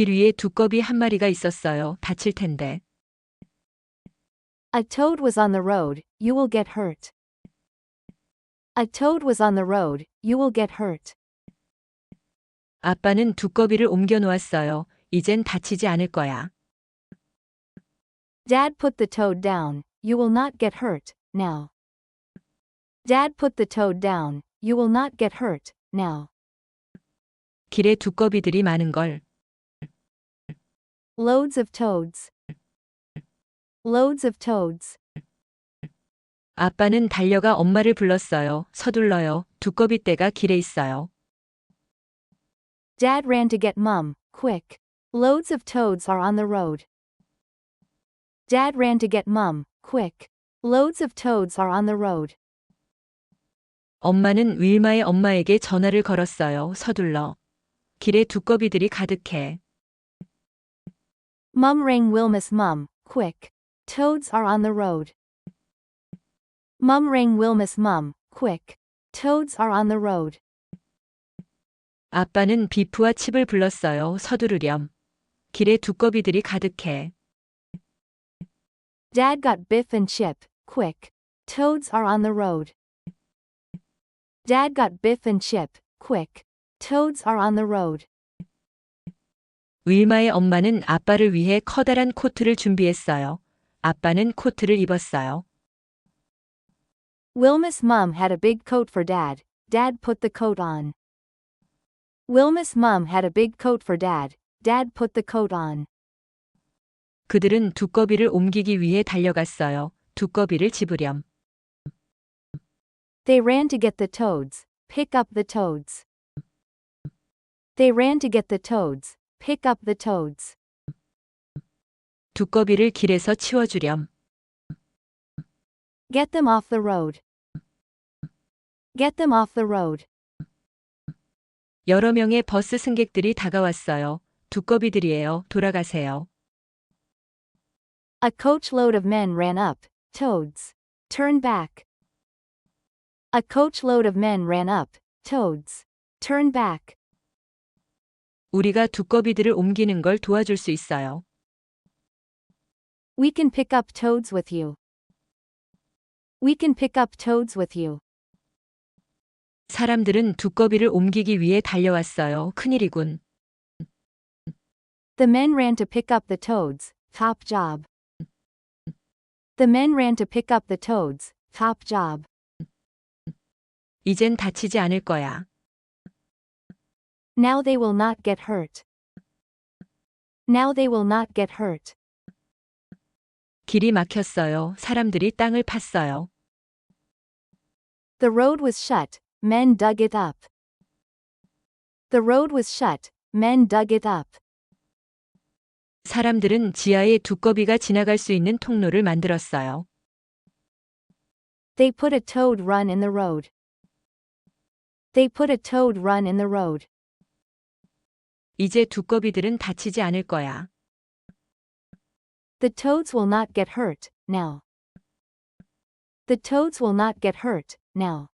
길 위에 두꺼비 한 마리가 있었어요. 다칠 텐데. A toad was on the road, you will get hurt. A toad was on the road, you will get hurt. 아빠는 두꺼비를 옮겨 놓았어요. 이젠 다치지 않을 거야. Dad put the toad down, you will not get hurt, now. Dad put the toad down, you will not get hurt, now. 길에 두꺼비들이 많은 걸. Loads of toads. Loads of toads. 아빠는 달려가 엄마를 불렀어요. 서둘러요. 두꺼비 떼가 길에 있어요. Dad ran to get Mum, quick. Loads of toads are on the road. Dad ran to get Mum, quick. Loads of toads are on the road. 엄마는 윌마의 엄마에게 전화를 걸었어요. 서둘러. 길에 두꺼비들이 가득해. Mum rang Wilma's mum, quick. Toads are on the road. Mum rang Wilma's mum, quick. Toads are on the road. 아빠는 비프와 칩을 불렀어요. 서두르렴. 길에 두꺼비들이 가득해. Dad got Biff and Chip, quick. Toads are on the road. Dad got Biff and Chip, quick. Toads are on the road. 윌마의 엄마는 아빠를 위해 커다란 코트를 준비했어요. 아빠는 코트를 입었어요. Wilma's mum had a big coat for Dad. Dad put the coat on. Wilma's mum had a big coat for Dad. Dad put the coat on. 그들은 두꺼비를 옮기기 위해 달려갔어요. 두꺼비를 집으렴. They ran to get the toads. Pick up the toads. They ran to get the toads. Pick up the toads. 두꺼비를 길에서 치워주렴. Get them off the road. Get them off the road. 여러 명의 버스 승객들이 다가왔어요. 두꺼비들이에요. 돌아가세요. A coachload of men ran up. Toads. Turn back. A coachload of men ran up. Toads. Turn back. 우리가 두꺼비들을 옮기는 걸 도와줄 수 있어요. We can pick up toads with you. We can pick up toads with you. 사람들은 두꺼비를 옮기기 위해 달려왔어요. 큰일이군. The men ran to pick up the toads. Top job. The men ran to pick up the toads. Top job. 이젠 다치지 않을 거야. Now they will not get hurt. Now they will not get hurt. 길이 막혔어요. 사람들이 땅을 팠어요. The road was shut. Men dug it up. The road was shut. Men dug it up. 사람들은 지하에 두꺼비가 지나갈 수 있는 통로를 만들었어요. They put a toad run in the road. They put a toad run in the road. 이제 두꺼비들은 다치지 않을 거야. The toads will not get hurt, now. The toads will not get hurt, now.